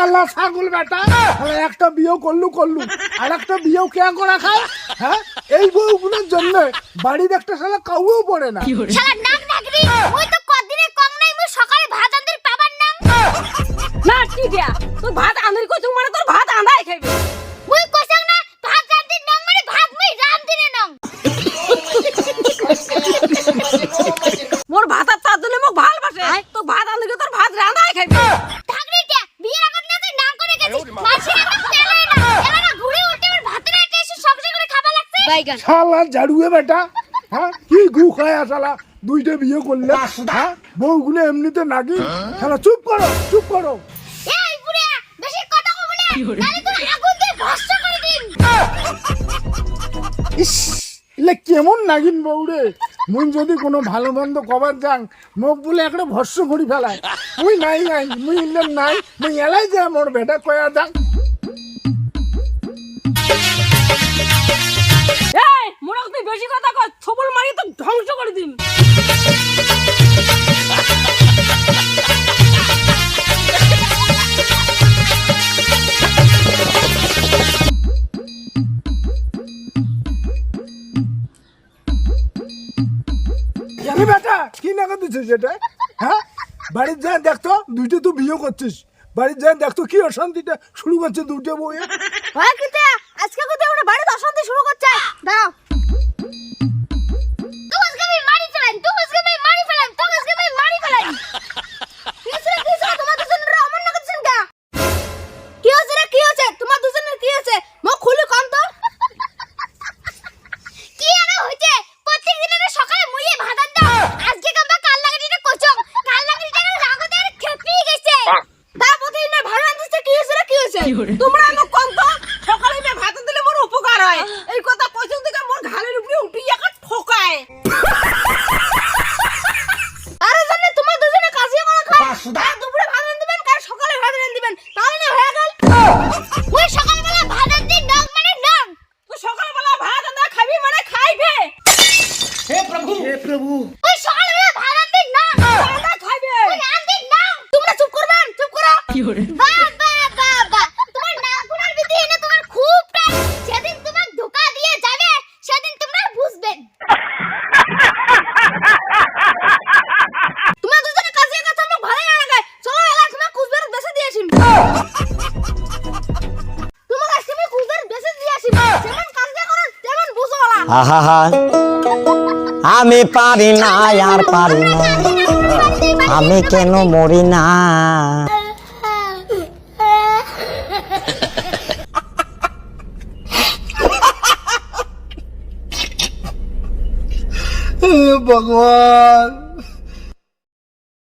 শালা ছাগল বেটা। একটা বিয়েও করলু করলু। আর একটা বিয়েও কে করা খায়? হ্যাঁ? এই বউগুলোর জন্য বাড়ির একটা শালা কাউও পড়ে না। শালা নাক নাগরি ওই তো কদিনে কম নাই মুই সকালে ভাত পাবার না কি দিয়া তুই ভাত আন্দারি কইছ মানে তোর ভাত আন্দাই খাইবে। মুই না ভাত নং মানে ভাত মুই রাম দিনে নং। মোর ভাত আর তার জন্য মোক ভালবাসে। তো ভাত আন্দারি তোর ভাত রান্দাই খাইবে। বাইগান। শালা ঝাড়ুয়ে বেটা হ্যাঁ? কি গু খায় শালা? দুইটা বিয়ে করলে হ্যাঁ? বউগুলো এমনিতে নাকি শালা চুপ করো চুপ করো। এই বুড়া বেশি কথা কব না। নালে তোর আগুন দিয়ে ভস্ম করে দিন ইস ইলে কেমন নাগিন বউরে মুই যদি কোনো ভালো মন্দ কবার যাং মোক বলে একটা ভস্য করি ফেলায়। মুই নাই নাই মুই ইলে নাই মুই এলাই যা মোর বেটা কয়া যাং দিন। বেটা কি নাকা দিছিস এটা? হ্যাঁ? বাড়ির যা দেখতো দুইটা তো বিয়ে করছিস। বাড়ির যা দেখতো কি অশান্তিটা শুরু করছে হয় আজকে কোথায় বাড়িতে অশান্তি শুরু করছে? দাঁড়াও। কি হচ্ছে তোমরা আমাকে তো? সকালে মে ভাত দিলে মোর উপকার হয়। এই কথা কইছ থেকে মোর ঘালের উপরে উঠি একা ঠোকায়। আরে জানে তোমার দুজনে কাজিয়া করে খায়। আর দুপুরে ভাত দিবেন কাল সকালে ভাত দিবেন। তাহলে না হয়ে গেল। ওই সকালবেলা ভাত রান্ধি নং মানে নং তুই সকালবেলা ভাত আন্দা খাবি মানে খাইবে। ওই সকালবেলা ভাত রান্ধি নং আন্দা খাইবে। ওই রান্ধি নং তোমরা চুপ করবেন চুপ করো। বাহ বাহ আমি পারি না আর পারি না। আমি কেন মরি না? ভগবান।